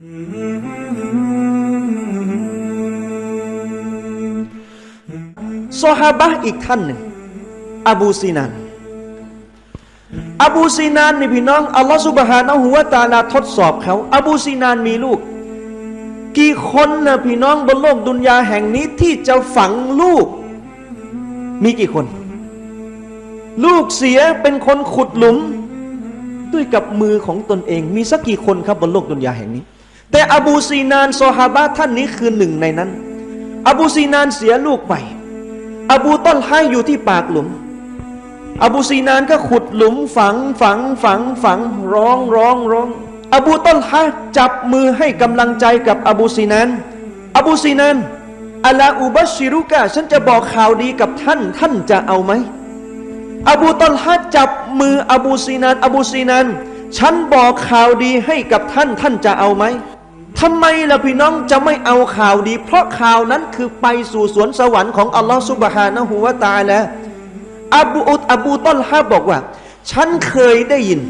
ซอฮาบะอีกท่านหนึ่งอบูซีนานอบูซีนานนี่พี่น้องอัลลอฮฺสุบฮานะฮูวะตาลาทดสอบเขาอบูซีนานมีลูก กี่คนนะพี่น้องบนโลกดุนยาแห่งนี้ที่จะฝังลูก มีกี่คน ลูกเสียเป็นคนขุดหลุม ด้วยกับมือของตนเอง มีสักกี่คนครับบนโลกดุนยาแห่งนี้ แต่อบูซีนานซอฮาบะท่านนี้คือหนึ่งในนั้น อบูซีนานเสียลูกไป อบูต้นไห้อยู่ที่ปากหลุม อบูซีนานก็ขุดหลุมฝังฝังฝังฝังร้องร้องร้อง อบูต้นฮะจับมือให้กำลังใจกับอบูซีนาน อบูซีนานอัลาอุบัชชิรุกะฉันจะบอกข่าวดีกับท่านท่านจะเอาไหม อบูตอลฮะจับมืออบูซีนาน อบูซีนาน ฉันบอกข่าวดีให้กับท่านท่านจะเอาไหม ทำไมล่ะพี่น้องจะไม่เอาข่าวดี เพราะข่าวนั้นคือไปสู่สวนสวรรค์ของอัลลอฮฺสุบฮานะฮูวะตาละอบูอุดอบูตอลฮะบอกว่า ฉันเคยได้ยิน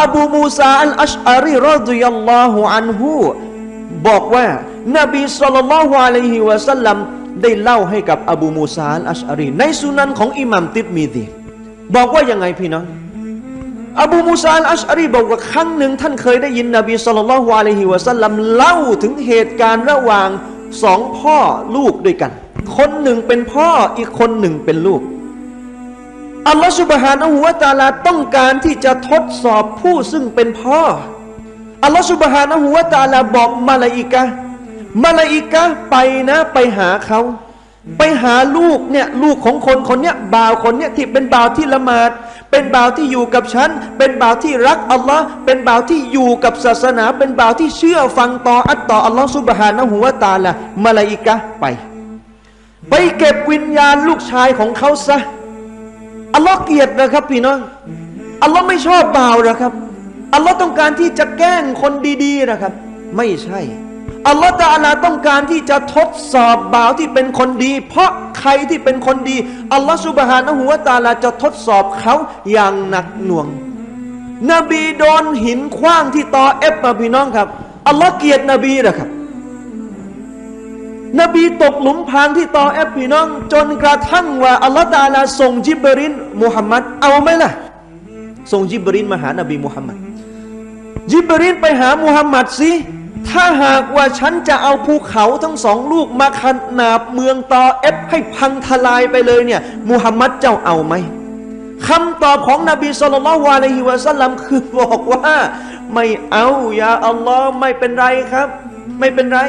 อบูมูซาอัลอัชอารีรอดิยัลลอฮุอันฮูบอกว่า นบีสุลต่านละฮ์อะลัยฮิวะสัลลัมได้เล่าให้กับอบูมูซาอัลอัชอารีในสุนันของอิหมัมติบมีดีบอกว่ายังไงพี่น้อง อบูมูซาอัลอัชอารีบอกว่าครั้งหนึ่งท่านเคยได้ยินนบีสุลต่านละฮ์อะลัยฮิวะสัลลัมเล่าถึงเหตุการณ์ระหว่างสองพ่อลูกด้วยกัน คนหนึ่งเป็นพ่ออีกคนหนึ่งเป็นลูกอัลลอฮฺสุบฮานะฮูวะตาลาต้องการที่จะทดสอบผู้ซึ่งเป็นพ่ออัลลอฮฺสุบฮานะฮูวะตาลาบอกมาลาอิกะมาลาอิกะไปนะไปหาเขา ไปหาลูกเนี่ยลูกของคนคนเนี้ยบ่าวคนเนี้ยที่เป็นบ่าวที่ละหมาด เป็นบ่าวที่อยู่กับฉัน เป็นบ่าวที่รักอัลลอฮ์เป็นบ่าวที่อยู่กับศาสนา เป็นบ่าวที่เชื่อฟังต่ออัตต่ออัลลอฮฺสุบฮานะฮูวตาลามาลาอิกะไป ไปเก็บวิญญาณลูกชายของเขาซะอัลลอฮ์เกลียดนะครับพี่น้องอัลลอฮ์ไม่ชอบบ่าวนะครับอัลลอฮ์ต้องการที่จะแกล้งคนดี ๆนะครับ ไม่ใช่ อัลลอฮ์ตาลาต้องการที่จะทดสอบบ่าวที่เป็นคนดี เพราะใครที่เป็นคนดีอัลลอฮ์สุบฮานะฮูวะตาลาจะทดสอบเขาอย่างหนักหน่วง นบีโดนหินคว้างที่ตอเอฟมาพี่น้องครับอัลลอฮ์เกียดนบีนะครับ นบีตกหลุมพรางที่ตอแอฟพี่น้อง จนกระทั่งว่าอัลลอฮฺตาลาส่งจิบรินมุฮัมมัดเอาไหมล่ะส่งจิบรินมาหานบีมุฮัมมัดจิบรินไปหามุฮัมมัดสิ ถ้าหากว่าฉันจะเอาภูเขาทั้งสองลูกมาขนาบเมืองตอเอฟให้พังทลายไปเลยเนี่ยมุฮัมมัดเจ้าเอาไหมคำตอบของนบีสุลต่านละลัยฮิวะสัลลัมคือบอกว่าไม่เอาอย่าอัลลอฮ์ไม่เป็นไรครับ ไม่เป็นไร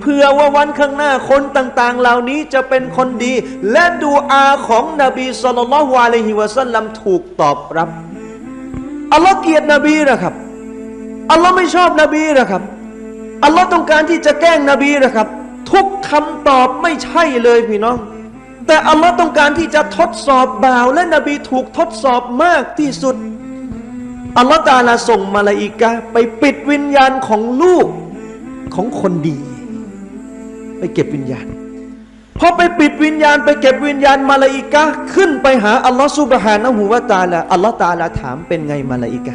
เพื่อว่าวันข้างหน้าคนต่าง ๆ เหล่านี้จะเป็นคนดี และดูอาของนบีสุลต่านละลัยฮิวะสัลลัมถูกตอบรับอัลลอฮ์เกลียดนบีนะครับอัลลอฮ์ไม่ชอบนบีนะครับ อัลลอฮ์ต้องการที่จะแกล้งนบีนะครับ ทุกคำตอบไม่ใช่เลยพี่น้อง แต่อัลลอฮ์ต้องการที่จะทดสอบบ่าว และนบีถูกทดสอบมากที่สุดอัลลอฮ์ตาลาส่งมาลาอิกะไปปิดวิญญาณของลูกของคนดี ไปเก็บวิญญาณพอไปปิดวิญญาณ ไปเก็บวิญญาณมาลาอิกะขึ้นไปหาอัลลอฮ์ซุบฮานะฮูวะตาลาอัลลอฮ์ตาลาถามเป็นไงมาลาอิกะ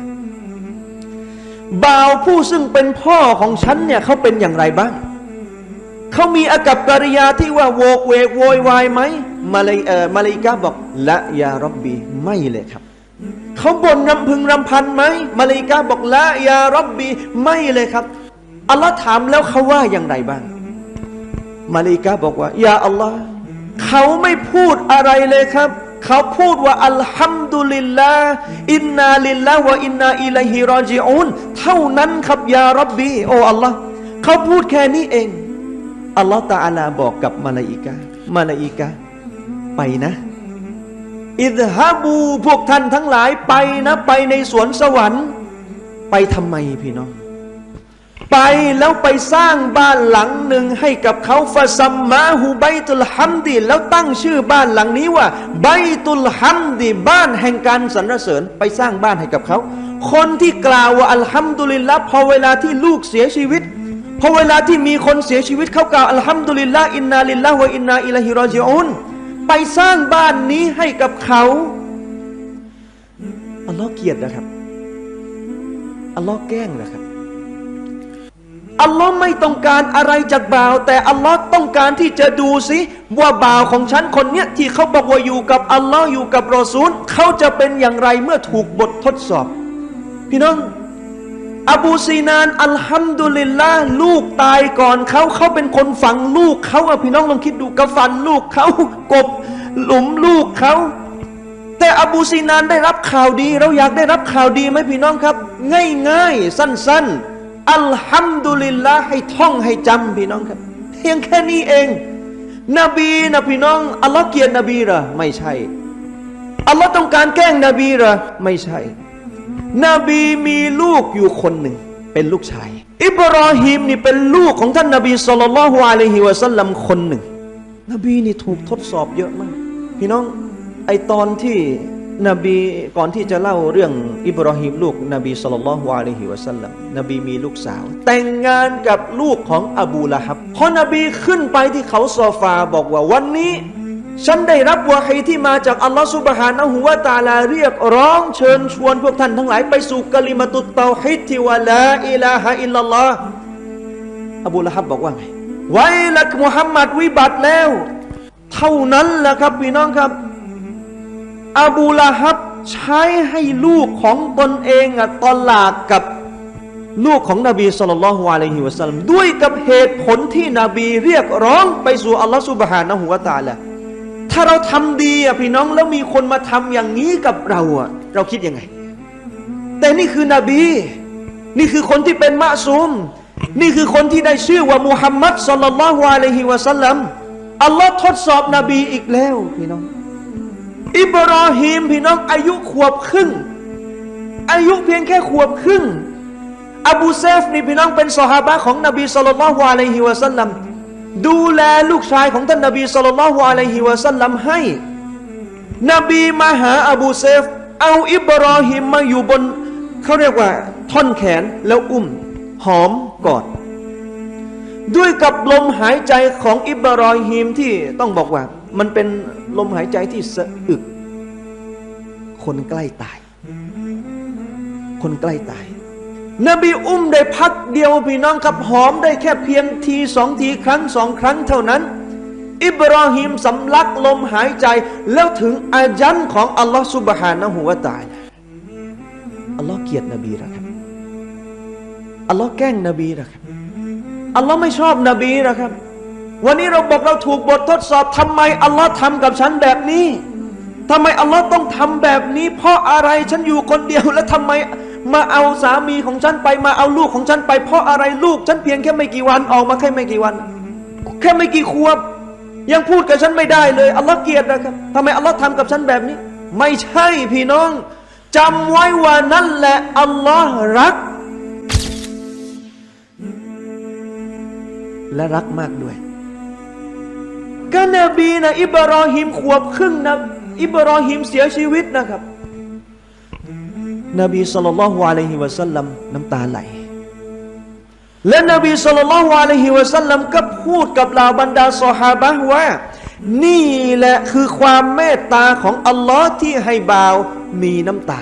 บ่าวผู้ซึ่งเป็นพ่อของฉันเนี่ยเขาเป็นอย่างไรบ้าง เขามีอากับกิริยาที่ว่าโวกเวกโวยวายไหมมาลาเออมาลกะห์บอกละยารับบีไม่เลยครับ เขาบ่นรำพึงรำพันไหมมาเลกะห์บอกละยารับบีไม่เลยครับอัลลอฮ์ถามแล้วเขาว่าอย่างไรบ้าง มาเลกะห์บอกว่ายาอัลลอฮ์เขาไม่พูดอะไรเลยครับ เขาพูดว่าอัลฮัมดุลิลลาอินนาลิลลาวะอินนาอิลัยฮิรอจิอูนเท่านั้นครับยารับบีโออัลลอฮ์เขาพูดแค่นี้เองอัลลอฮ์ตะอาลาบอกกับมาลาอิกะห์มาลาอิกะห์ไปนะ อิดฮาบู พวกท่านทั้งหลายไปนะ ไปในสวนสวรรค์ ไปทำไมพี่น้อง ไปแล้วไปสร้างบ้านหลังหนึ่งให้กับเขาฟาซัมมาฮูไบตุลฮัมดีแล้วตั้งชื่อบ้านหลังนี้ว่าไบตุลฮัมดีบ้านแห่งการสรรเสริญไปสร้างบ้านให้กับเขา คนที่กล่าวว่าอัลฮัมดุลิลละพอเวลาที่ลูกเสียชีวิตพอเวลาที่มีคนเสียชีวิตเขากล่าวอัลฮัมดุลิลละอินนาลิลละวะอินนาอิลัยฮิรอจิอูนไปสร้างบ้านนี้ให้กับเขาอัลลอฮ์เกียดนะครับอัลลอฮ์แกล้งนะครับ อัลลอฮ์ไม่ต้องการอะไรจากบ่าว แต่อัลลอฮ์ต้องการที่จะดูสิว่าบ่าวของฉันคนเนี้ยที่เขาบอกว่าอยู่กับอัลลอฮ์อยู่กับรอซูลเขาจะเป็นอย่างไรเมื่อถูกบททดสอบ พี่น้องอบูซีนานอัลฮัมดุลิลละลูกตายก่อนเขาเขาเป็นคนฝังลูกเขาอะพี่น้องลองคิดดูกระฟันลูกเขากบหลุมลูกเขาแต่อบูซีนานได้รับข่าวดี เราอยากได้รับข่าวดีไหมพี่น้องครับ ง่ายๆ สั้น ๆ อัลฮัมดุลิลละให้ท่องให้จำพี่น้องครับ เพียงแค่นี้เอง นบีนะพี่น้องอัลลอฮ์เกียดนบีเหรอไม่ใช่อัลลอฮ์ต้องการแกล้งนบีเหรอไม่ใช่ นบีมีลูกอยู่คนหนึ่งเป็นลูกชาย อิบราฮิมนี่เป็นลูกของท่านนบีสุลต่านละฮ์อะลัยฮิวะสัลลัมคนหนึ่ง นบีนี่ถูกทดสอบเยอะมาก พี่น้องไอตอนที่ นบีก่อนที่จะเล่าเรื่องอิบราฮิมลูกนบีสุลต่านละฮ์อะลัยฮิวะสัลลัมนบีมีลูกสาว แต่งงานกับลูกของอบูละฮับพอนบีขึ้นไปที่เขาซอฟาบอกว่าวันนี้ ฉันได้รับวะฮีที่มาจากอัลลอฮฺสุบฮานะฮูวะตะอาลาเรียกร้องเชิญชวนพวกท่านทั้งหลายไปสู่กะลิมาตุตเตาฮิดที่ว่าลาอิลาฮะอิลลัลลอฮ์อบูละฮับบอกว่าไงไว้ละมุฮัมมัดวิบัติแล้ว เท่านั้นแหละครับพี่น้องครับ อบูละฮับใช้ให้ลูกของตนเองอะตอนหลากกับลูกของนบีสุลต่านละฮ์อะลัยฮิวะสัลลัมด้วยกับเหตุผลที่นบีเรียกร้องไปสู่อัลลอฮฺสุบฮานะฮูวะตาลาถ้าเราทำดีอะพี่น้องแล้วมีคนมาทำอย่างนี้กับเราอะเราคิดยังไง แต่นี่คือนบี นี่คือคนที่เป็นมะซูมนี่คือคนที่ได้ชื่อว่ามุฮัมมัดสัลลัลลอฮุอะลัยฮิวะสัลลัมอัลลอฮ์ทดสอบนบีอีกแล้วพี่น้อง อิบราฮิมพี่น้องอายุขวบครึ่ง อายุเพียงแค่ขวบครึ่ง อบูเซฟนี่พี่น้องเป็นสหาบะของนบีสัลลัลลอฮุอะลัยฮิวะสัลลัมดูแลลูกชายของท่านนบีสุลต่านละฮ์อะลัยฮิวะสัลลัมให้ นบีมาหาอบูเซฟ เอาอิบราฮิมมาอยู่บนเขาเรียกว่า ท่อนแขนแล้วอุ้มหอมกอดด้วยกับลมหายใจของอิบราฮิมที่ต้องบอกว่ามันเป็นลมหายใจที่สะอึก คนใกล้ตาย คนใกล้ตาย นบีอุ้มได้พักเดียวพี่น้องครับหอมได้แค่เพียงทีสองทีครั้งสองครั้งเท่านั้น อิบราฮิมสำลักลมหายใจ แล้วถึงอายันของอัลลอฮฺสุบฮานะฮูวะตาลาอัลลอฮ์เกลียดนบีหรอครับอัลลอฮ์แกล้งนบีหรอครับอัลลอฮ์ไม่ชอบนบีหรอครับ วันนี้เราบอกเราถูกบททดสอบทำไมอัลลอฮ์ทำกับฉันแบบนี้ทำไมอัลลอฮ์ต้องทำแบบนี้ เพราะอะไรฉันอยู่คนเดียว แล้วทำไมมาเอาสามีของฉันไปมาเอาลูกของฉันไป เพราะอะไรลูก ฉันเพียงแค่ไม่กี่วันออกมาแค่ไม่กี่วัน แค่ไม่กี่ขวบ ยังพูดกับฉันไม่ได้เลยอัลลอฮ์เกลียดนะครับทำไมอัลลอฮ์ทำกับฉันแบบนี้ ไม่ใช่พี่น้องจำไว้ว่านั่นแหละอัลลอฮ์รัก และรักมากด้วย ก็นบีนะอิบราฮิมขวบครึ่งนะอิบราฮิมเสียชีวิตนะครับ นบีสุลต่านละฮ์อะลัยฮิวะสัลลัมน้ำตาไหล และนบีสุลต่านละฮ์อะลัยฮิวะสัลลัมก็พูดกับเหล่าบรรดาสหาบะว่า นี่แหละคือความเมตตาของอัลลอฮ์ที่ให้บ่าวมีน้ำตา